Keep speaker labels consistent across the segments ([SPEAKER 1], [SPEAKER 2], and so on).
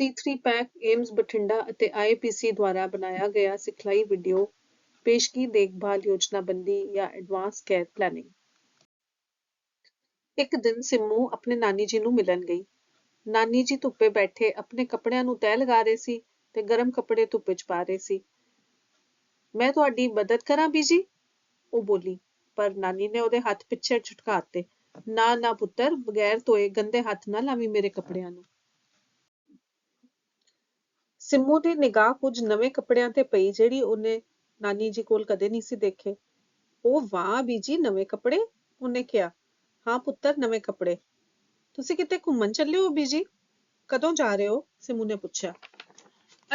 [SPEAKER 1] C3 pack AIIMS Bathinda ਅਤੇ IPC ਦੁਆਰਾ ਬਣਾਇਆ ਗਿਆ ਸਿਖਲਾਈ ਵੀਡੀਓ ਪੇਸ਼ਗੀ ਦੇਖਭਾਲ ਯੋਜਨਾਬੰਦੀ ਜਾਂ ਐਡਵਾਂਸ ਕੇਅਰ ਪਲੈਨਿੰਗ। ਇੱਕ ਦਿਨ ਸਿੰਮੂ ਆਪਣੇ ਨਾਨੀ ਜੀ ਨੂੰ ਮਿਲਣ ਗਈ। ਨਾਨੀ ਜੀ ਧੁੱਪੇ ਬੈਠੇ ਆਪਣੇ ਕੱਪੜਿਆਂ ਨੂੰ ਤਹਿ ਲਗਾ ਰਹੇ ਸੀ ਤੇ ਗਰਮ ਕੱਪੜੇ ਧੁੱਪੇ ਚ ਪਾ ਰਹੇ ਸੀ। ਮੈਂ ਤੁਹਾਡੀ ਮਦਦ ਕਰਾਂ ਬੀਜੀ? ਉਹ ਬੋਲੀ, ਪਰ ਨਾਨੀ ਨੇ ਉਹਦੇ ਹੱਥ ਪਿੱਛੇ ਝਟਕਾਤੇ। ਨਾ ਨਾ ਪੁੱਤਰ, ਬਗੈਰ ਧੋਏ ਗੰਦੇ ਹੱਥ ਨਾ ਲਾਵੀਂ ਮੇਰੇ ਕੱਪੜਿਆਂ ਨੂੰ। ਸਿੰਮੂ ਦੀ ਨਿਗਾਹ ਕੁਝ ਨਵੇਂ ਕੱਪੜਿਆਂ ਤੇ ਪਈ ਜਿਹੜੀ ਉਹਨੇ ਨਾਨੀ ਜੀ ਕੋਲ ਕਦੇ ਨਹੀਂ ਸੀ ਦੇਖੇ। ਉਹ, ਵਾਹ ਬੀਜੀ, ਨਵੇਂ ਕੱਪੜੇ? ਉਹਨੇ ਕਿਹਾ। ਹਾਂ ਪੁੱਤਰ, ਨਵੇਂ ਕੱਪੜੇ। ਤੁਸੀਂ ਕਿਤੇ ਘੁੰਮਣ ਚੱਲੇ ਹੋ ਬੀਜੀ? ਕਦੋਂ ਜਾ ਰਹੇ ਹੋ? ਸਿੰਮੂ ਨੇ ਪੁੱਛਿਆ।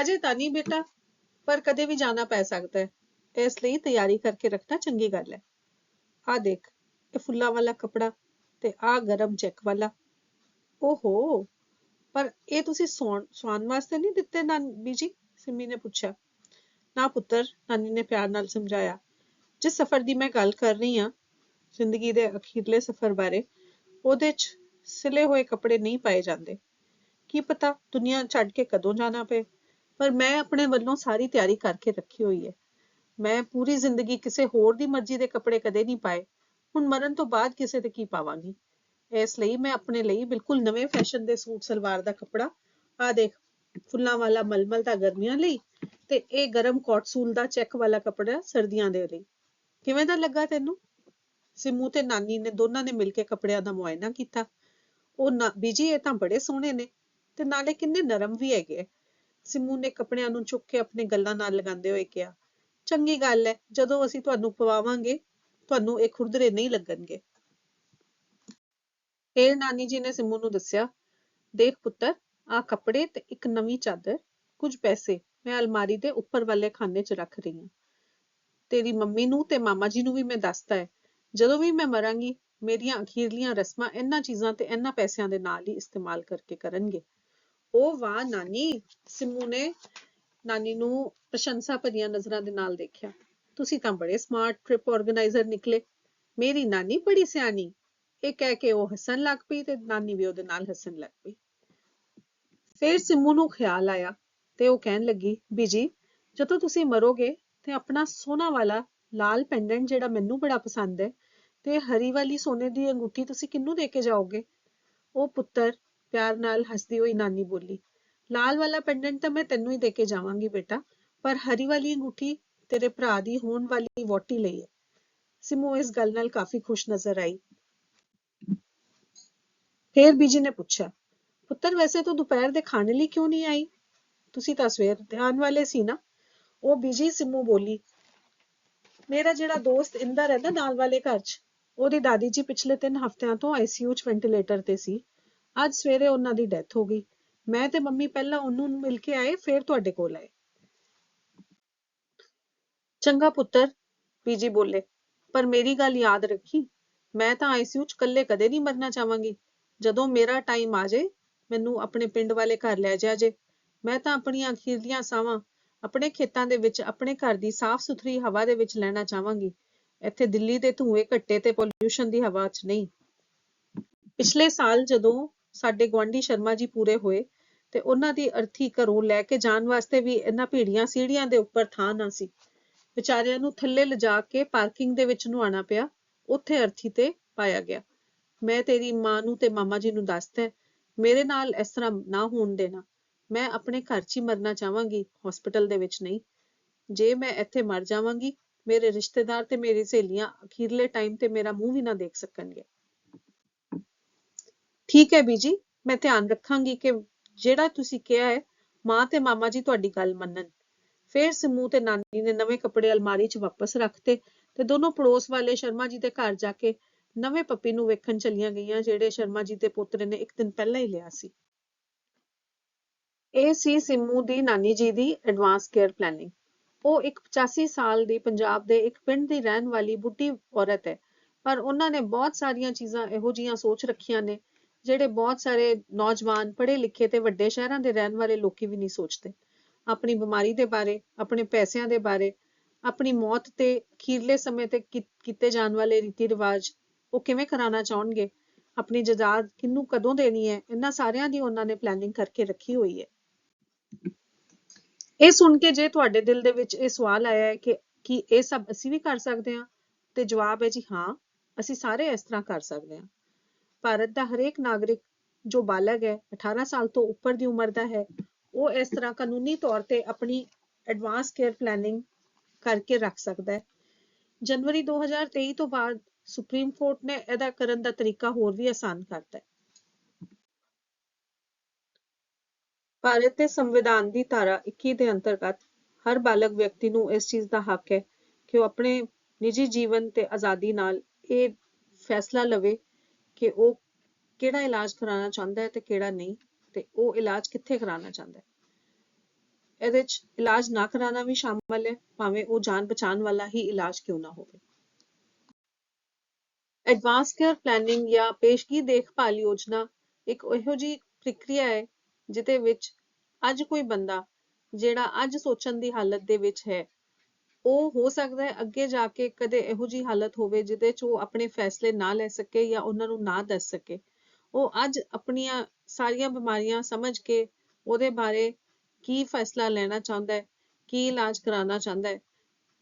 [SPEAKER 1] ਅਜੇ ਤਾਂ ਨਹੀਂ ਬੇਟਾ, ਪਰ ਕਦੇ ਵੀ ਜਾਣਾ ਪੈ ਸਕਦਾ ਹੈ। ਇਸ ਲਈ ਤਿਆਰੀ ਕਰਕੇ ਰੱਖਣਾ ਚੰਗੀ ਗੱਲ ਹੈ। ਆ ਦੇਖ, ਇਹ ਫੁੱਲਾਂ ਵਾਲਾ ਕੱਪੜਾ ਤੇ ਆ ਗਰਮ ਚੈੱਕ ਵਾਲਾ। ਓਹੋ ਪਰ ਇਹ ਤੁਸੀਂ ਸੌਣ ਸਵਾਨ ਵਾਸਤੇ ਨਹੀਂ ਦਿੱਤੇ ਨਾ ਬੀਜੀ ਸਿੰਮੀ ਨੇ ਪੁੱਛਿਆ। ਨਾ ਪੁੱਤਰ, ਨਾਨੀ ਨੇ ਪਿਆਰ ਨਾਲ ਸਮਝਾਇਆ। ਜਿਸ ਸਫ਼ਰ ਦੀ ਮੈਂ ਗੱਲ ਕਰ ਰਹੀ ਹਾਂ, ਜ਼ਿੰਦਗੀ ਦੇ ਅਖੀਰਲੇ ਸਫ਼ਰ ਬਾਰੇ, ਉਹਦੇ 'ਚ ਸਿਲੇ ਹੋਏ ਕੱਪੜੇ ਨਹੀਂ ਪਾਏ ਜਾਂਦੇ। ਕੀ ਪਤਾ ਦੁਨੀਆ ਛੱਡ ਕੇ ਕਦੋਂ ਜਾਣਾ ਪਏ, ਪਰ ਮੈਂ ਆਪਣੇ ਵੱਲੋਂ ਸਾਰੀ ਤਿਆਰੀ ਕਰਕੇ ਰੱਖੀ ਹੋਈ ਹੈ। ਮੈਂ ਪੂਰੀ ਜ਼ਿੰਦਗੀ ਕਿਸੇ ਹੋਰ ਦੀ ਮਰਜ਼ੀ ਦੇ ਕੱਪੜੇ ਕਦੇ ਨਹੀਂ ਪਾਏ। ਹੁਣ ਮਰਨ ਤੋਂ ਬਾਅਦ ਕਿਸੇ ਤੇ ਕੀ ਪਾਵਾਂਗੀ? ਇਸ ਲਈ ਮੈਂ ਆਪਣੇ ਲਈ ਬਿਲਕੁਲ ਨਵੇਂ ਫੈਸ਼ਨ ਦੇ ਸੂਟ, ਸਲਵਾਰ ਦਾ ਕੱਪੜਾ ਆ ਦੇਖ, ਫੁੱਲਾਂ ਵਾਲਾ ਮਲਮਲ ਦਾ ਗਰਮੀਆਂ ਲਈ ਤੇ ਇਹ ਗਰਮ ਕੋਟ ਦਾ ਚੈੱਕ ਵਾਲਾ ਕੱਪੜਾ ਸਰਦੀਆਂ ਦੇ ਲਈ। ਕਿਵੇਂ ਦਾ ਲੱਗਾ ਤੈਨੂੰ? ਸਿਮੂ ਤੇ ਨਾਨੀ ਨੇ ਦੋਨਾਂ ਨੇ ਮਿਲ ਕੇ ਕੱਪੜਿਆਂ ਦਾ ਮੁਆਇਨਾ ਕੀਤਾ। ਉਹ ਨਾ, ਬੀਜੀ ਇਹ ਤਾਂ ਬੜੇ ਸੋਹਣੇ ਨੇ ਤੇ ਨਾਲੇ ਕਿੰਨੇ ਨਰਮ ਵੀ ਹੈਗੇ ਸਿਮੂ ਨੇ ਕੱਪੜਿਆਂ ਨੂੰ ਚੁੱਕ ਕੇ ਆਪਣੇ ਗੱਲਾਂ ਨਾਲ ਲਗਾਉਂਦੇ ਹੋਏ ਕਿਹਾ, ਚੰਗੀ ਗੱਲ ਹੈ, ਜਦੋਂ ਅਸੀਂ ਤੁਹਾਨੂੰ ਪਵਾਵਾਂਗੇ, ਤੁਹਾਨੂੰ ਇਹ ਖੁਰਦਰੇ ਨਹੀਂ ਲੱਗਣਗੇ। ਫੇਰ ਨਾਨੀ ਜੀ ਨੇ ਸਿੰਮੂ ਨੂੰ ਦੱਸਿਆ, ਦੇਖ ਪੁੱਤਰ ਆ ਕੱਪੜੇ ਤੇ ਇੱਕ ਨਵੀਂ ਚਾਦਰ, ਕੁਝ ਪੈਸੇ ਮੈਂ ਅਲਮਾਰੀ ਦੇ ਉੱਪਰ ਵਾਲੇ ਖਾਨੇ 'ਚ ਰੱਖ ਰਹੀ ਹਾਂ। ਤੇਰੀ ਮੰਮੀ ਨੂੰ ਤੇ ਮਾਮਾ ਜੀ ਨੂੰ ਵੀ ਮੈਂ ਦੱਸਤਾ ਹੈ। ਜਦੋਂ ਵੀ ਮੈਂ ਮਰਾਂਗੀ, ਮੇਰੀਆਂ ਅਖੀਰਲੀਆਂ ਰਸਮਾਂ ਇਹਨਾਂ ਚੀਜ਼ਾਂ ਤੇ ਇਹਨਾਂ ਪੈਸਿਆਂ ਦੇ ਨਾਲ ਹੀ ਇਸਤੇਮਾਲ ਕਰਕੇ ਕਰਨਗੇ। ਉਹ ਵਾਹ ਨਾਨੀ, ਸਿਮੂ ਨੇ ਨਾਨੀ ਨੂੰ ਪ੍ਰਸ਼ੰਸਾ ਭਰੀਆਂ ਨਜ਼ਰਾਂ ਦੇ ਨਾਲ ਦੇਖਿਆ। ਤੁਸੀਂ ਤਾਂ ਬੜੇ ਸਮਾਰਟ ਟ੍ਰਿਪ ਆਰਗੇਨਾਈਜ਼ਰ ਨਿਕਲੇ। ਮੇਰੀ ਨਾਨੀ ਬੜੀ ਸਿਆਣੀ ਇਹ ਕਹਿ ਕੇ ਉਹ ਹੱਸਣ ਲੱਗ ਪਈ ਤੇ ਨਾਨੀ ਵੀ ਉਹਦੇ ਨਾਲ ਹੱਸਣ ਲੱਗ ਪਈ। ਫਿਰ ਸਿਮੂ ਨੂੰ ਖਿਆਲ ਆਇਆ ਤੇ ਉਹ ਕਹਿਣ ਲੱਗੀ ਬੀਜੀ ਜਦੋਂ ਤੁਸੀਂ ਮਰੋਗੇ ਤੇ ਆਪਣਾ ਸੋਨਾ ਵਾਲਾ ਲਾਲ ਪੈਂਡੈਂਟ ਜਿਹੜਾ ਮੈਨੂੰ ਬੜਾ ਪਸੰਦ ਹੈ ਤੇ ਹਰੀ ਵਾਲੀ ਸੋਨੇ ਦੀ ਅੰਗੂਠੀ ਤੁਸੀਂ ਕਿਹਨੂੰ ਦੇ ਕੇ ਜਾਓਗੇ? ਉਹ ਪੁੱਤਰ ਪਿਆਰ ਨਾਲ ਹੱਸਦੀ ਹੋਈ ਨਾਨੀ ਬੋਲੀ, ਲਾਲ ਵਾਲਾ ਪੈਂਡੈਂਟ ਤਾਂ ਮੈਂ ਤੈਨੂੰ ਹੀ ਦੇ ਕੇ ਜਾਵਾਂਗੀ ਬੇਟਾ, ਪਰ ਹਰੀ ਵਾਲੀ ਅੰਗੂਠੀ ਤੇਰੇ ਭਰਾ ਦੀ ਹੋਣ ਵਾਲੀ ਵੋਟੀ ਲਈ ਹੈ। ਸਿਮੂ ਇਸ ਗੱਲ ਨਾਲ ਕਾਫੀ ਖੁਸ਼ ਨਜ਼ਰ ਆਈ। ਫੇਰ ਬੀਜੀ ਨੇ ਪੁੱਛਿਆ, ਪੁੱਤਰ, ਵੈਸੇ ਤੂੰ ਦੁਪਹਿਰ ਦੇ ਖਾਣੇ ਲਈ ਕਿਉਂ ਨਹੀਂ ਆਈ? ਤੁਸੀਂ ਤਾਂ ਸਵੇਰ ਦੇ ਵਾਲੇ ਸੀ ਨਾ? ਉਹ ਬੀਜੀ ਸਿਮੂ ਬੋਲੀ, ਮੇਰਾ ਜਿਹੜਾ ਦੋਸਤ ਇੰਦਰ ਹੈ ਨਾ ਨਾਲ ਵਾਲੇ ਘਰ 'ਚ, ਉਹਦੀ ਦਾਦੀ ਜੀ ਪਿਛਲੇ 3 ਹਫ਼ਤਿਆਂ ਤੋਂ ਆਈਸੀਯੂ 'ਚ ਵੈਂਟੀਲੇਟਰ ਤੇ ਸੀ। ਅੱਜ ਸਵੇਰੇ ਉਹਨਾਂ ਦੀ ਡੈਥ ਹੋ ਗਈ। ਮੈਂ ਤੇ ਮੰਮੀ ਪਹਿਲਾਂ ਉਹਨੂੰ ਮਿਲ ਕੇ ਆਏ, ਫਿਰ ਤੁਹਾਡੇ ਕੋਲ ਆਏ। ਚੰਗਾ ਪੁੱਤਰ, ਬੀਜੀ ਬੋਲੇ, ਪਰ ਮੇਰੀ ਗੱਲ ਯਾਦ ਰੱਖੀ, ਮੈਂ ਤਾਂ ਆਈਸੀਯੂ 'ਚ ਇਕੱਲੇ ਕਦੇ ਨਹੀਂ ਮਰਨਾ ਚਾਹਾਂਗੀ। ਜਦੋਂ ਮੇਰਾ ਟਾਈਮ ਆ ਜੇ, ਮੈਨੂੰ ਆਪਣੇ ਪਿੰਡ ਵਾਲੇ ਘਰ ਲੈ ਜਾ ਜੇ। ਮੈਂ ਤਾਂ ਆਪਣੀਆਂ ਅਖੀਰਲੀਆਂ ਸਾਵਾਂ ਆਪਣੇ ਖੇਤਾਂ ਦੇ ਵਿੱਚ, ਆਪਣੇ ਘਰ ਦੀ ਸਾਫ਼ ਸੁਥਰੀ ਹਵਾ ਦੇ ਵਿੱਚ ਲੈਣਾ ਚਾਹਾਂਗੀ। ਇੱਥੇ ਦਿੱਲੀ ਦੇ ਧੂਏ ਘੱਟੇ ਤੇ ਪੋਲਿਊਸ਼ਨ ਦੀ ਹਵਾ 'ਚ ਨਹੀਂ। ਪਿਛਲੇ ਸਾਲ ਜਦੋਂ ਸਾਡੇ ਗਵਾਂਢੀ ਸ਼ਰਮਾ ਜੀ ਪੂਰੇ ਹੋਏ ਤੇ ਉਹਨਾਂ ਦੀ ਅਰਥੀ ਘਰੋਂ ਲੈ ਕੇ ਜਾਣ ਵਾਸਤੇ ਵੀ ਇਹਨਾਂ ਭੀੜੀਆਂ ਸੀੜੀਆਂ ਦੇ ਉੱਪਰ ਥਾਂ ਨਾ ਸੀ, ਵਿਚਾਰਿਆਂ ਨੂੰ ਥੱਲੇ ਲਿਜਾ ਕੇ ਪਾਰਕਿੰਗ ਦੇ ਵਿੱਚ ਨੁਆਣਾ ਪਿਆ, ਉੱਥੇ ਅਰਥੀ ਤੇ ਪਾਇਆ ਗਿਆ। ਮੈਂ ਤੇਰੀ ਮਾਂ ਨੂੰ ਤੇ ਮਾਮਾ ਜੀ ਨੂੰ ਦੱਸਦਾ ਮੇਰੇ ਨਾਲ ਇਸ ਤਰ੍ਹਾਂ ਨਾ ਹੋਣ ਦੇਣਾ। ਮੈਂ ਆਪਣੇ ਘਰ 'ਚ ਹੀ ਮਰਨਾ ਚਾਹਾਂਗੀ ਹਸਪੀਟਲ ਦੇ ਵਿੱਚ ਨਹੀਂ। ਜੇ ਮੈਂ ਇੱਥੇ ਮਰ ਜਾਵਾਂਗੀ, ਮੇਰੇ ਰਿਸ਼ਤੇਦਾਰ ਤੇ ਮੇਰੀ ਸਹੇਲੀਆਂ ਅਖੀਰਲੇ ਟਾਈਮ ਤੇ ਮੇਰਾ ਮੂੰਹ ਵੀ ਨਾ ਦੇਖ ਸਕਣਗੇ। ਠੀਕ ਹੈ ਬੀਜੀ, ਮੈਂ ਧਿਆਨ ਰੱਖਾਂਗੀ ਕਿ ਜਿਹੜਾ ਤੁਸੀਂ ਕਿਹਾ ਹੈ, ਮਾਂ ਤੇ ਮਾਮਾ ਜੀ ਤੁਹਾਡੀ ਗੱਲ ਮੰਨਣ। ਫੇਰ ਸਿਮੂ ਤੇ ਨਾਨੀ ਨੇ ਨਵੇਂ ਕੱਪੜੇ ਅਲਮਾਰੀ 'ਚ ਵਾਪਸ ਰੱਖਤੇ ਤੇ ਦੋਨੋਂ ਪੜੋਸ ਵਾਲੇ ਸ਼ਰਮਾ ਜੀ ਦੇ ਘਰ ਜਾ ਕੇ ਨਵੇਂ ਪੱਪੀ ਨੂੰ ਵੇਖਣ ਚਲੀਆਂ ਗਈਆਂ, ਜਿਹੜੇ ਸ਼ਰਮਾ ਜੀ ਦੇ ਪੋਤਰੇ ਨੇ ਇੱਕ ਦਿਨ ਪਹਿਲਾਂ ਹੀ ਲਿਆ ਸੀ। ਇਹ ਸੀ ਸਿਮੂ ਦੀ ਨਾਨੀ ਜੀ ਦੀ ਐਡਵਾਂਸ ਕੇਅਰ ਪਲੈਨਿੰਗ ਉਹ ਇੱਕ 85 ਸਾਲ ਦੀ ਪੰਜਾਬ ਦੇ ਇੱਕ ਪਿੰਡ ਦੀ ਰਹਿਣ ਵਾਲੀ ਬੁੱਢੀ ਔਰਤ ਹੈ। ਪਰ ਉਹਨਾਂ ਨੇ ਬਹੁਤ ਸਾਰੀਆਂ ਚੀਜ਼ਾਂ ਇਹੋ ਜੀਆਂ ਸੋਚ ਰੱਖੀਆਂ ਨੇ, ਜਿਹੜੇ ਬਹੁਤ ਸਾਰੇ ਨੌਜਵਾਨ ਪੜ੍ਹੇ ਲਿਖੇ ਤੇ ਵੱਡੇ ਸ਼ਹਿਰਾਂ ਦੇ ਰਹਿਣ ਵਾਲੇ ਲੋਕੀ ਵੀ ਨਹੀਂ ਸੋਚਦੇ। ਆਪਣੀ ਬਿਮਾਰੀ ਦੇ ਬਾਰੇ, ਆਪਣੇ ਪੈਸਿਆਂ ਦੇ ਬਾਰੇ, ਆਪਣੀ ਮੌਤ ਤੇ ਖੀਰਲੇ ਸਮੇਂ ਤੇ ਕੀਤੇ ਜਾਣ ਵਾਲੇ ਰੀਤੀ ਰਿਵਾਜ ਉਹ ਕਿਵੇਂ ਕਰਾਉਣਾ ਚਾਹਣਗੇ? ਆਪਣੀ ਜਾਇਦਾਦ ਕਿਹਨੂੰ ਕਦੋਂ ਦੇਣੀ ਹੈ? ਇਹਨਾਂ ਸਾਰਿਆਂ ਦੀ ਉਹਨਾਂ ਨੇ ਪਲੈਨਿੰਗ ਕਰਕੇ ਰੱਖੀ ਹੋਈ ਹੈ। ਇਹ ਸੁਣ ਕੇ ਜੇ ਤੁਹਾਡੇ ਦਿਲ ਦੇ ਵਿੱਚ ਇਹ ਸਵਾਲ ਆਇਆ ਹੈ ਕਿ, ਕੀ ਇਹ ਸਭ ਅਸੀਂ ਵੀ ਕਰ ਸਕਦੇ ਹਾਂ? ਤੇ ਜਵਾਬ ਹੈ ਜੀ ਹਾਂ, ਅਸੀਂ ਸਾਰੇ ਇਸ ਤਰ੍ਹਾਂ ਕਰ ਸਕਦੇ ਹਾਂ। ਭਾਰਤ ਦਾ ਹਰੇਕ ਨਾਗਰਿਕ ਜੋ ਬਾਲਗ ਹੈ 18 ਸਾਲ ਤੋਂ ਉੱਪਰ ਦੀ ਉਮਰ ਦਾ ਹੈ, ਉਹ ਇਸ ਤਰ੍ਹਾਂ ਕਾਨੂੰਨੀ ਤੌਰ ਤੇ ਆਪਣੀ ਐਡਵਾਂਸ ਕੇਅਰ ਪਲੈਨਿੰਗ ਕਰਕੇ ਰੱਖ ਸਕਦਾ ਹੈ। ਜਨਵਰੀ 2023 ਤੋਂ ਬਾਅਦ ਸੁਪਰੀਮ ਕੋਰਟ ਨੇ ਇਹਦਾ ਕਰਨ ਦਾ ਤਰੀਕਾ ਹੋਰ ਵੀ ਆਸਾਨ ਕਰਤਾ ਹੈ। ਭਾਰਤ ਦੇ ਸੰਵਿਧਾਨ ਦੀ ਧਾਰਾ 21 ਦੇ ਅੰਤਰਗਤ ਹਰ ਬਾਲਗ ਵਿਅਕਤੀ ਨੂੰ ਇਸ ਚੀਜ਼ ਦਾ ਹੱਕ ਹੈ ਕਿ ਉਹ ਆਪਣੇ ਨਿੱਜੀ ਜੀਵਨ ਤੇ ਆਜ਼ਾਦੀ ਨਾਲ ਇਹ ਫੈਸਲਾ ਲਵੇ ਕਿ ਉਹ ਕਿਹੜਾ ਇਲਾਜ ਕਰਾਉਣਾ ਚਾਹੁੰਦਾ ਹੈ ਤੇ ਕਿਹੜਾ ਨਹੀਂ ਤੇ ਉਹ ਇਲਾਜ ਕਿੱਥੇ ਕਰਾਉਣਾ ਚਾਹੁੰਦਾ ਹੈ। ਇਹਦੇ ਵਿੱਚ ਇਲਾਜ ਨਾ ਕਰਾਉਣਾ ਵੀ ਸ਼ਾਮਲ ਹੈ, ਭਾਵੇਂ ਉਹ ਜਾਨ ਬਚਾਉਣ ਵਾਲਾ ਹੀ ਇਲਾਜ ਕਿਉਂ ਨਾ ਹੋਵੇ। ਐਡਵਾਂਸ ਕੇਅਰ ਪਲੈਨਿੰਗ ਜਾਂ ਪੇਸ਼ਗੀ ਦੇਖਭਾਲ ਯੋਜਨਾ ਇੱਕ ਇਹੋ ਜਿਹੀ ਪ੍ਰਕਿਰਿਆ ਹੈ ਜਿਹਦੇ ਵਿੱਚ ਅੱਜ ਕੋਈ ਬੰਦਾ ਜਿਹੜਾ ਅੱਜ ਸੋਚਣ ਦੀ ਹਾਲਤ ਦੇ ਵਿੱਚ ਹੈ, ਉਹ ਹੋ ਸਕਦਾ ਹੈ ਅੱਗੇ ਜਾ ਕੇ ਕਦੇ ਇਹੋ ਜਿਹੀ ਹਾਲਤ ਹੋਵੇ ਜਿਹਦੇ 'ਚ ਉਹ ਆਪਣੇ ਫੈਸਲੇ ਨਾ ਲੈ ਸਕੇ ਜਾਂ ਉਹਨਾਂ ਨੂੰ ਨਾ ਦੱਸ ਸਕੇ। ਉਹ ਅੱਜ ਆਪਣੀਆਂ ਸਾਰੀਆਂ ਬਿਮਾਰੀਆਂ ਸਮਝ ਕੇ ਉਹਦੇ ਬਾਰੇ ਕੀ ਫੈਸਲਾ ਲੈਣਾ ਚਾਹੁੰਦਾ ਹੈ, ਕੀ ਇਲਾਜ ਕਰਾਉਣਾ ਚਾਹੁੰਦਾ ਹੈ,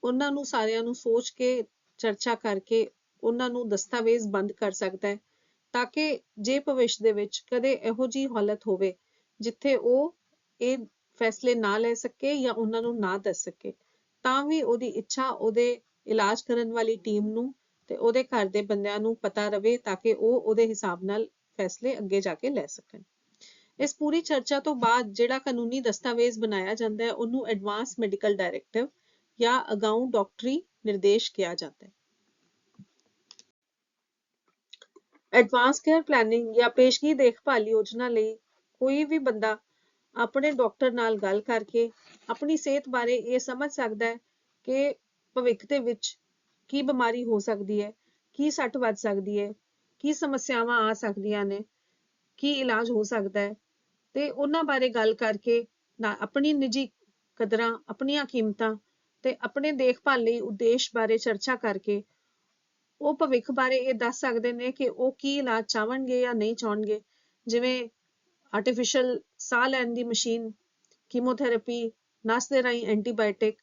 [SPEAKER 1] ਉਹਨਾਂ ਨੂੰ ਸਾਰਿਆਂ ਨੂੰ ਸੋਚ ਕੇ, ਚਰਚਾ ਕਰਕੇ ਉਹਨਾਂ ਨੂੰ ਦਸਤਾਵੇਜ਼ ਬੰਦ ਕਰ ਸਕਦਾ ਹੈ ਤਾਂ ਕਿ ਜੇ ਭਵਿੱਖ ਦੇ ਵਿੱਚ ਕਦੇ ਇਹੋ ਜਿਹੀ ਹਾਲਤ ਹੋਵੇ ਜਿੱਥੇ ਉਹ ਇਹ ਫੈਸਲੇ ਨਾ ਲੈ ਸਕੇ ਜਾਂ ਉਹਨਾਂ ਨੂੰ ਨਾ ਦੱਸ ਸਕੇ। ਤਾਂ ਵੀ ਉਹਦੀ ਇੱਛਾ ਉਹਦੇ ਇਲਾਜ ਕਰਨ ਵਾਲੀ ਟੀਮ ਨੂੰ ਤੇ ਉਹਦੇ ਘਰ ਦੇ ਬੰਦਿਆਂ ਨੂੰ ਪਤਾ ਰਵੇ ਤਾਂ ਕਿ ਉਹ ਉਹਦੇ ਹਿਸਾਬ ਨਾਲ ਫੈਸਲੇ ਅੱਗੇ ਜਾ ਕੇ ਲੈ ਸਕਣ। ਇਸ ਪੂਰੀ ਚਰਚਾ ਤੋਂ ਬਾਅਦ ਜਿਹੜਾ ਕਾਨੂੰਨੀ ਦਸਤਾਵੇਜ਼ ਬਣਾਇਆ ਜਾਂਦਾ ਹੈ, ਉਹਨੂੰ ਐਡਵਾਂਸ ਮੈਡੀਕਲ ਡਾਇਰੈਕਟਿਵ ਜਾਂ ਅਗਾਊਂ ਡਾਕਟਰੀ ਨਿਰਦੇਸ਼ ਕਿਹਾ ਜਾਂਦਾ ਹੈ। ਐਡਵਾਂਸ ਕੇਅਰ ਪਲੈਨਿੰਗ ਜਾਂ ਪੇਸ਼ਗੀ ਦੇਖਭਾਲ ਯੋਜਨਾ ਲਈ ਕੋਈ ਵੀ ਬੰਦਾ ਆਪਣੇ ਡਾਕਟਰ ਨਾਲ ਗੱਲ ਕਰਕੇ ਆਪਣੀ ਸਿਹਤ ਬਾਰੇ ਇਹ ਸਮਝ ਸਕਦਾ ਹੈ ਕਿ ਭਵਿੱਖ ਦੇ ਵਿੱਚ ਕੀ ਬਿਮਾਰੀ ਹੋ ਸਕਦੀ ਹੈ, ਕੀ ਸੱਟ ਵੱਜ ਸਕਦੀ ਹੈ, ਕੀ ਸਮੱਸਿਆਵਾਂ ਆ ਸਕਦੀਆਂ ਨੇ, ਕੀ ਇਲਾਜ ਹੋ ਸਕਦਾ ਹੈ ਤੇ ਉਹਨਾਂ ਬਾਰੇ ਗੱਲ ਕਰਕੇ ਨਾ ਆਪਣੀ ਨਿੱਜੀ ਕਦਰਾਂ, ਆਪਣੀਆਂ ਕੀਮਤਾਂ ਤੇ ਆਪਣੇ ਦੇਖਭਾਲ ਲਈ ਉਦੇਸ਼ ਬਾਰੇ ਚਰਚਾ ਕਰਕੇ ਉਹ ਭਵਿੱਖ ਬਾਰੇ ਇਹ ਦੱਸ ਸਕਦੇ ਨੇ ਕਿ ਉਹ ਕੀ ਇਲਾਜ ਚਾਹਣਗੇ ਜਾਂ ਨਹੀਂ ਚਾਹਣਗੇ। ਜਿਵੇਂ ਆਰਟੀਫੀਸ਼ੀਅਲ ਸਾਹ ਲੈਣ ਦੀ ਮਸ਼ੀਨ ਕੀਮੋਥੈਰੇਪੀ ਨਸ ਦੇ ਰਾਹੀਂ ਐਂਟੀਬਾਇਓਟਿਕ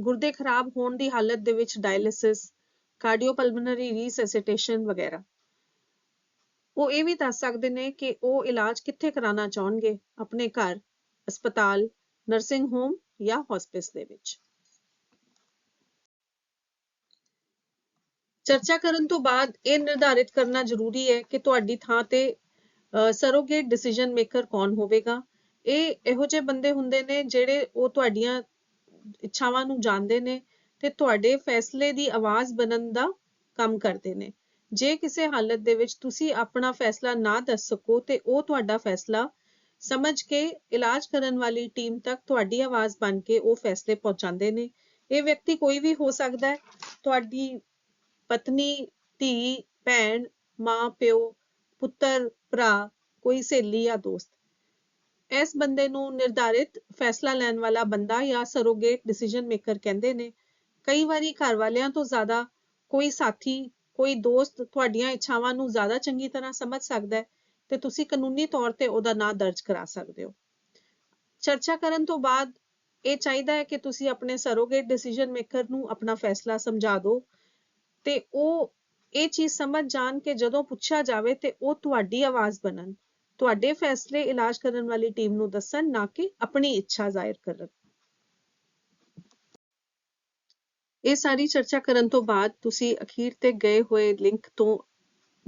[SPEAKER 1] ਗੁਰਦੇ ਖਰਾਬ ਹੋਣ ਦੀ ਹਾਲਤ ਦੇ ਵਿੱਚ ਡਾਇਲਿਸਿਸ ਕਾਰਡੀਓਪਲਮੋਨਰੀ ਰੀਸੈਸਿਟੇਸ਼ਨ ਵਗੈਰਾ। ਉਹ ਇਹ ਵੀ ਦੱਸ ਸਕਦੇ ਨੇ ਕਿ ਉਹ ਇਲਾਜ ਕਿੱਥੇ ਕਰਾਉਣਾ ਚਾਹਣਗੇ? ਆਪਣੇ ਘਰ, ਹਸਪਤਾਲ ਨਰਸਿੰਗ ਹੋਮ ਜਾਂ ਹਸਪੀਸ ਦੇ ਵਿੱਚ। ਚਰਚਾ ਕਰਨ ਤੋਂ ਬਾਅਦ ਇਹ ਨਿਰਧਾਰਿਤ ਕਰਨਾ ਜ਼ਰੂਰੀ ਹੈ ਕਿ ਤੁਹਾਡੀ ਥਾਂ ਤੇ ਸਰੋਗੇਟ ਡਿਸੀਜਨ ਮੇਕਰ ਕੌਣ ਹੋਵੇਗਾ। ਇਹ ਇਹੋ ਜਿਹੇ ਬੰਦੇ ਹੁੰਦੇ ਨੇ ਜਿਹੜੇ ਉਹ ਤੁਹਾਡੀਆਂ ਇੱਛਾਵਾਂ ਨੂੰ ਜਾਣਦੇ ਨੇ ਤੇ ਤੁਹਾਡੇ ਫੈਸਲੇ ਦੀ ਆਵਾਜ਼ ਬਣਨ ਦਾ ਕੰਮ ਕਰਦੇ ਨੇ। ਜੇ ਕਿਸੇ ਹਾਲਤ ਦੇ ਵਿੱਚ ਤੁਸੀਂ ਆਪਣਾ ਫੈਸਲਾ ਨਾ ਦੱਸ ਸਕੋ ਤੇ ਉਹ ਤੁਹਾਡਾ ਫੈਸਲਾ ਸਮਝ ਕੇ ਇਲਾਜ ਕਰਨ ਵਾਲੀ ਟੀਮ ਤੱਕ ਤੁਹਾਡੀ ਆਵਾਜ਼ ਬਣ ਕੇ ਉਹ ਫੈਸਲੇ ਪਹੁੰਚਾਉਂਦੇ ਨੇ। ਇਹ ਵਿਅਕਤੀ ਕੋਈ ਵੀ ਹੋ ਸਕਦਾ ਹੈ। ਤੁਹਾਡੀ ਪਤਨੀ, ਧੀ, ਭੈਣ, ਮਾਂ, ਪਿਓ, ਪੁੱਤਰ, ਭਰਾ, ਕੋਈ ਸਹੇਲੀ ਜਾਂ ਦੋਸਤ। ਇਸ ਬੰਦੇ ਨੂੰ ਨਿਰਧਾਰਿਤ ਫੈਸਲਾ ਲੈਣ ਵਾਲਾ ਬੰਦਾ ਜਾਂ ਸਰੋਗੇਟ ਡਿਸੀਜਨ ਮੇਕਰ ਕਹਿੰਦੇ ਨੇ। ਕਈ ਵਾਰੀ ਘਰ ਵਾਲਿਆਂ ਤੋਂ ਜ਼ਿਆਦਾ ਕੋਈ ਸਾਥੀ, ਕੋਈ ਦੋਸਤ ਤੁਹਾਡੀਆਂ ਇੱਛਾਵਾਂ ਨੂੰ ਜ਼ਿਆਦਾ ਚੰਗੀ ਤਰ੍ਹਾਂ ਸਮਝ ਸਕਦਾ ਹੈ ਤੇ ਤੁਸੀਂ ਕਾਨੂੰਨੀ ਤੌਰ ਤੇ ਉਹਦਾ ਨਾਂ ਦਰਜ ਕਰਾ ਸਕਦੇ ਹੋ। ਚਰਚਾ ਕਰਨ ਤੋਂ ਬਾਅਦ ਇਹ ਚਾਹੀਦਾ ਹੈ ਕਿ ਤੁਸੀਂ ਆਪਣੇ ਸਰੋਗੇਟ ਡਿਸੀਜਨ ਮੇਕਰ ਨੂੰ ਆਪਣਾ ਫੈਸਲਾ ਸਮਝਾ ਦਿਓ। ਤੇ ਉਹ ਇਹ ਚੀਜ਼ ਸਮਝ ਜਾਣ ਕਿ ਜਦੋਂ ਪੁੱਛਿਆ ਜਾਵੇ ਤੇ ਉਹ ਤੁਹਾਡੀ ਆਵਾਜ਼ ਬਣਨ, ਤੁਹਾਡੇ ਫੈਸਲੇ ਇਲਾਜ ਕਰਨ ਵਾਲੀ ਟੀਮ ਨੂੰ ਦੱਸਣ, ਨਾ ਕਿ ਆਪਣੀ ਇੱਛਾ ਜ਼ਾਹਿਰ ਕਰਨ। ਇਹ ਸਾਰੀ ਚਰਚਾ ਕਰਨ ਤੋਂ ਬਾਅਦ ਤੁਸੀਂ ਅਖੀਰ ਤੇ ਗਏ ਹੋਏ ਲਿੰਕ ਤੋਂ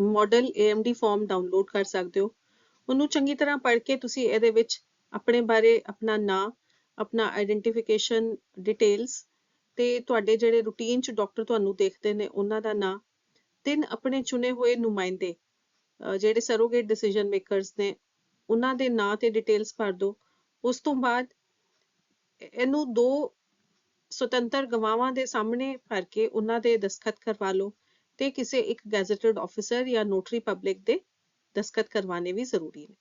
[SPEAKER 1] ਮਾਡਲ AMD ਫਾਰਮ ਡਾਊਨਲੋਡ ਕਰ ਸਕਦੇ ਹੋ। ਉਹਨੂੰ ਚੰਗੀ ਤਰ੍ਹਾਂ ਪੜ੍ਹ ਕੇ ਤੁਸੀਂ ਇਹਦੇ ਵਿੱਚ ਆਪਣੇ ਬਾਰੇ ਆਪਣਾ ਨਾਮ ਆਪਣਾ ਆਈਡੈਂਟੀਫਿਕੇਸ਼ਨ ਡਿਟੇਲਸ ਤੇ ਤੁਹਾਡੇ ਜਿਹੜੇ ਰੂਟੀਨ ਚ ਡਾਕਟਰ ਤੁਹਾਨੂੰ ਦੇਖਦੇ ਨੇ, ਉਹਨਾਂ ਦਾ ਨਾਮ ਤਿੰਨ ਆਪਣੇ ਚੁਣੇ ਹੋਏ ਨੁਮਾਇੰਦੇ ਜਿਹੜੇ ਸਰੋਗੇਟ ਡਿਸੀਜਨ ਮੇਕਰਸ ਨੇ, ਉਹਨਾਂ ਦੇ ਨਾਂ ਤੇ ਡਿਟੇਲਸ ਭਰ ਦਿਓ। ਉਸ ਤੋਂ ਬਾਅਦ ਇਹਨੂੰ ਦੋ ਸੁਤੰਤਰ ਗਵਾਹਾਂ ਦੇ ਸਾਹਮਣੇ ਭਰ ਕੇ ਉਹਨਾਂ ਦੇ ਦਸਖਤ ਕਰਵਾ ਲਓ ਤੇ ਕਿਸੇ ਇੱਕ ਗੈਜ਼ਟਡ ਆਫੀਸਰ ਜਾਂ ਨੋਟਰੀ ਪਬਲਿਕ ਦੇ ਦਸਖਤ ਕਰਵਾਣੇ ਵੀ ਜ਼ਰੂਰੀ ਨੇ।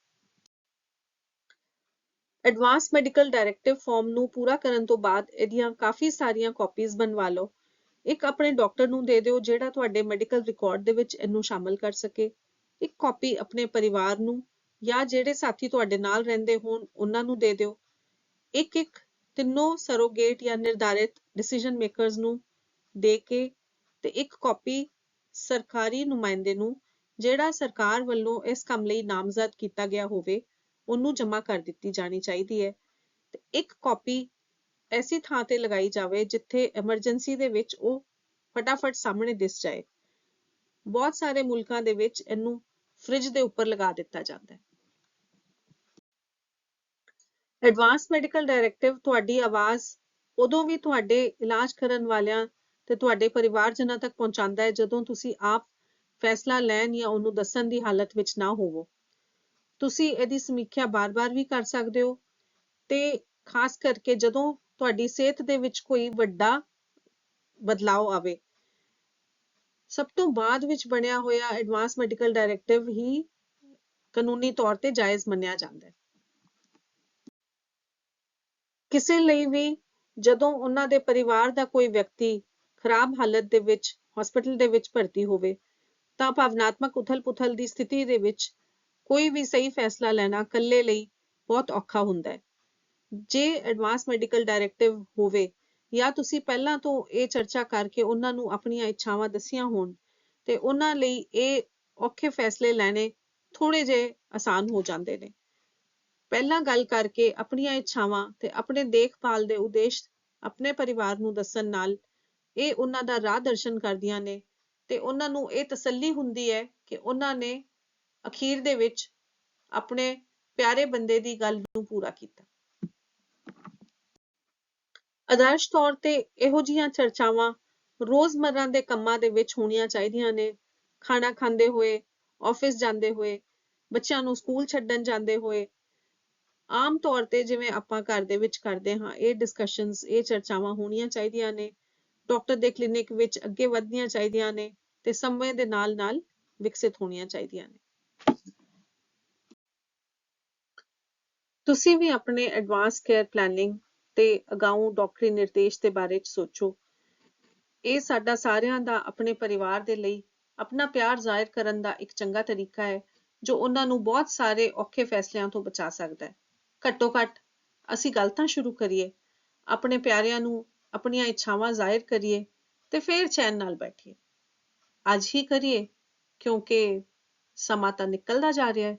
[SPEAKER 1] ਐਡਵਾਂਸ ਮੈਡੀਕਲ ਡਾਇਰੈਕਟਿਵ ਫਾਰਮ ਨੂੰ ਪੂਰਾ ਕਰਨ ਤੋਂ ਬਾਅਦ ਇਹਦੀਆਂ ਕਾਫੀ ਸਾਰੀਆਂ ਕਾਪੀਜ਼ ਬਣਵਾ ਲਓ। ਇੱਕ ਆਪਣੇ ਡਾਕਟਰ ਨੂੰ ਦੇ ਦਿਓ ਜਿਹੜਾ ਤੁਹਾਡੇ ਮੈਡੀਕਲ ਰਿਕਾਰਡ ਦੇ ਵਿੱਚ ਇਹਨੂੰ ਸ਼ਾਮਲ ਕਰ ਸਕੇ। ਇੱਕ ਕਾਪੀ ਆਪਣੇ ਪਰਿਵਾਰ ਨੂੰ ਜਾਂ ਜਿਹੜੇ ਸਾਥੀ ਤੁਹਾਡੇ ਨਾਲ ਰਹਿੰਦੇ ਹੋਣ ਉਹਨਾਂ ਨੂੰ ਦੇ ਦਿਓ। ਇੱਕ ਇੱਕ ਤਿੰਨੋਂ ਸਰੋਗੇਟ ਜਾਂ ਨਿਰਧਾਰਿਤ ਡਿਸੀਜਨ ਮੇਕਰਸ ਨੂੰ ਦੇ ਕੇ ਤੇ ਇੱਕ ਕਾਪੀ ਸਰਕਾਰੀ ਨੁਮਾਇੰਦੇ ਨੂੰ ਜਿਹੜਾ ਸਰਕਾਰ ਵੱਲੋਂ ਇਸ ਕੰਮ ਲਈ ਨਾਮਜ਼ਦ ਕੀਤਾ ਗਿਆ ਹੋਵੇ ਉਹਨੂੰ ਜਮ੍ਹਾਂ ਕਰ ਦਿੱਤੀ ਜਾਣੀ ਚਾਹੀਦੀ ਹੈ। ਤੇ ਇੱਕ ਕਾਪੀ ਐਸੀ ਥਾਂ ਤੇ ਲਗਾਈ ਜਾਵੇ ਜਿੱਥੇ ਐਮਰਜੈਂਸੀ ਦੇ ਵਿੱਚ ਉਹ ਫਟਾਫਟ ਸਾਹਮਣੇ ਦਿਸ ਜਾਏ। ਬਹੁਤ ਸਾਰੇ ਮੁਲਕਾਂ ਦੇ ਵਿੱਚ ਇਹਨੂੰ ਫ੍ਰਿਜ ਦੇ ਉੱਪਰ ਲਗਾ ਦਿੱਤਾ ਜਾਂਦਾ ਹੈ। ਐਡਵਾਂਸ ਮੈਡੀਕਲ ਡਾਇਰੈਕਟਿਵ ਤੁਹਾਡੀ ਆਵਾਜ਼ ਉਦੋਂ ਵੀ ਤੁਹਾਡੇ ਇਲਾਜ ਕਰਨ ਵਾਲਿਆਂ ਤੇ ਤੁਹਾਡੇ ਪਰਿਵਾਰਜਨਾਂ ਤੱਕ ਪਹੁੰਚਾਉਂਦਾ ਹੈ ਜਦੋਂ ਤੁਸੀਂ ਆਪ ਫੈਸਲਾ ਲੈਣ ਜਾਂ ਉਹਨੂੰ ਦੱਸਣ ਦੀ ਹਾਲਤ ਵਿੱਚ ਨਾ ਹੋਵੋ। ਤੁਸੀਂ ਇਹਦੀ ਸਮੀਖਿਆ ਬਾਰ-ਬਾਰ ਵੀ ਕਰ ਸਕਦੇ ਹੋ ਤੇ ਖਾਸ ਕਰਕੇ ਜਦੋਂ ਤੁਹਾਡੀ ਸਿਹਤ ਦੇ ਵਿੱਚ ਕੋਈ ਵੱਡਾ ਬਦਲਾਅ ਆਵੇ। ਸਭ ਤੋਂ ਬਾਅਦ ਵਿੱਚ ਬਣਿਆ ਹੋਇਆ ਐਡਵਾਂਸ ਮੈਡੀਕਲ ਡਾਇਰੈਕਟਿਵ ਹੀ ਕਾਨੂੰਨੀ ਤੌਰ ਤੇ ਜਾਇਜ਼ ਮੰਨਿਆ ਜਾਂਦਾ ਹੈ। ਕਿਸੇ ਲਈ ਵੀ ਜਦੋਂ ਉਹਨਾਂ ਦੇ ਪਰਿਵਾਰ ਦਾ ਕੋਈ ਵਿਅਕਤੀ ਖਰਾਬ ਹਾਲਤ ਦੇ ਵਿੱਚ ਹਸਪੀਟਲ ਦੇ ਵਿੱਚ ਭਰਤੀ ਹੋਵੇ, ਤਾਂ ਭਾਵਨਾਤਮਕ ਉਥਲ-ਪੁਥਲ ਦੀ ਸਥਿਤੀ ਦੇ ਵਿੱਚ ਕੋਈ ਵੀ ਸਹੀ ਫੈਸਲਾ ਲੈਣਾ ਇਕੱਲੇ ਲਈ ਬਹੁਤ ਔਖਾ ਹੁੰਦਾ ਹੈ। ਜੇ ਐਡਵਾਂਸ ਮੈਡੀਕਲ ਡਾਇਰੈਕਟਿਵ ਹੋਵੇ ਜਾਂ ਤੁਸੀਂ ਪਹਿਲਾਂ ਤੋਂ ਇਹ ਚਰਚਾ ਕਰਕੇ ਉਹਨਾਂ ਨੂੰ ਆਪਣੀਆਂ ਇੱਛਾਵਾਂ ਦੱਸੀਆਂ ਹੋਣ ਤੇ ਉਹਨਾਂ ਲਈ ਇਹ ਔਖੇ ਫੈਸਲੇ ਲੈਣੇ ਥੋੜੇ ਜਿਹੇ ਆਸਾਨ ਹੋ ਜਾਂਦੇ ਨੇ। ਪਹਿਲਾਂ ਗੱਲ ਕਰਕੇ ਆਪਣੀਆਂ ਇੱਛਾਵਾਂ ਤੇ ਆਪਣੇ ਦੇਖਭਾਲ ਦੇ ਉਦੇਸ਼ ਆਪਣੇ ਪਰਿਵਾਰ ਨੂੰ ਦੱਸਣ ਨਾਲ ਇਹ ਉਹਨਾਂ ਦਾ ਰਾਹ ਦਰਸ਼ਨ ਕਰਦੀਆਂ ਨੇ ਤੇ ਉਹਨਾਂ ਨੂੰ ਇਹ ਤਸੱਲੀ ਹੁੰਦੀ ਹੈ ਕਿ ਉਹਨਾਂ ਨੇ ਅਖੀਰ ਦੇ ਵਿੱਚ ਆਪਣੇ ਪਿਆਰੇ ਬੰਦੇ ਦੀ ਗੱਲ ਨੂੰ ਪੂਰਾ ਕੀਤਾ। ਆਦਰਸ਼ ਤੌਰ ਤੇ ਇਹੋ ਜੀਆਂ ਚਰਚਾਵਾਂ ਰੋਜ਼ਮਰਰਾ ਦੇ ਕੰਮਾਂ ਦੇ ਵਿੱਚ ਹੋਣੀਆਂ ਚਾਹੀਦੀਆਂ ਨੇ। ਖਾਣਾ ਖਾਂਦੇ ਹੋਏ ਆਫਿਸ ਜਾਂਦੇ ਹੋਏ, ਬੱਚਿਆਂ ਨੂੰ ਸਕੂਲ ਛੱਡਣ ਜਾਂਦੇ ਹੋਏ। ਆਮ ਤੌਰ ਤੇ ਜਿਵੇਂ ਆਪਾਂ ਘਰ ਦੇ ਵਿੱਚ ਕਰਦੇ ਹਾਂ, ਇਹ ਡਿਸਕਸ਼ਨਸ ਇਹ ਚਰਚਾਵਾਂ ਹੋਣੀਆਂ ਚਾਹੀਦੀਆਂ ਨੇ। ਡਾਕਟਰ ਦੇ ਕਲੀਨਿਕ ਵਿੱਚ ਅੱਗੇ ਵਧਣੀਆਂ ਚਾਹੀਦੀਆਂ ਨੇ ਤੇ ਸਮੇਂ ਦੇ ਨਾਲ-ਨਾਲ ਵਿਕਸਿਤ ਹੋਣੀਆਂ ਚਾਹੀਦੀਆਂ ਨੇ। ਤੁਸੀਂ ਵੀ ਆਪਣੇ ਐਡਵਾਂਸ ਕੇਅਰ ਪਲੈਨਿੰਗ ਤੇ ਅਗਾਊਂ ਡਾਕਟਰੀ ਨਿਰਦੇਸ਼ ਦੇ ਬਾਰੇ ਚ ਸੋਚੋ। ਇਹ ਸਾਡਾ ਸਾਰਿਆਂ ਦਾ, ਆਪਣੇ ਪਰਿਵਾਰ ਦੇ ਲਈ ਆਪਣਾ ਪਿਆਰ ਜ਼ਾਹਿਰ ਕਰਨ ਦਾ ਇੱਕ ਚੰਗਾ ਤਰੀਕਾ ਹੈ, ਜੋ ਉਹਨਾਂ ਨੂੰ ਬਹੁਤ ਸਾਰੇ ਔਖੇ ਫੈਸਲਿਆਂ ਤੋਂ ਬਚਾ ਸਕਦਾ ਹੈ। ਘੱਟੋ ਘੱਟ ਅਸੀਂ ਗੱਲ ਤਾਂ ਸ਼ੁਰੂ ਕਰੀਏ, ਆਪਣੇ ਪਿਆਰਿਆਂ ਨੂੰ ਆਪਣੀਆਂ ਇੱਛਾਵਾਂ ਜ਼ਾਹਿਰ ਕਰੀਏ ਤੇ ਫਿਰ ਚੈਨ ਨਾਲ ਬੈਠੀਏ। ਅੱਜ ਹੀ ਕਰੀਏ, ਕਿਉਂਕਿ ਸਮਾਂ ਤਾਂ ਨਿਕਲਦਾ ਜਾ ਰਿਹਾ ਹੈ।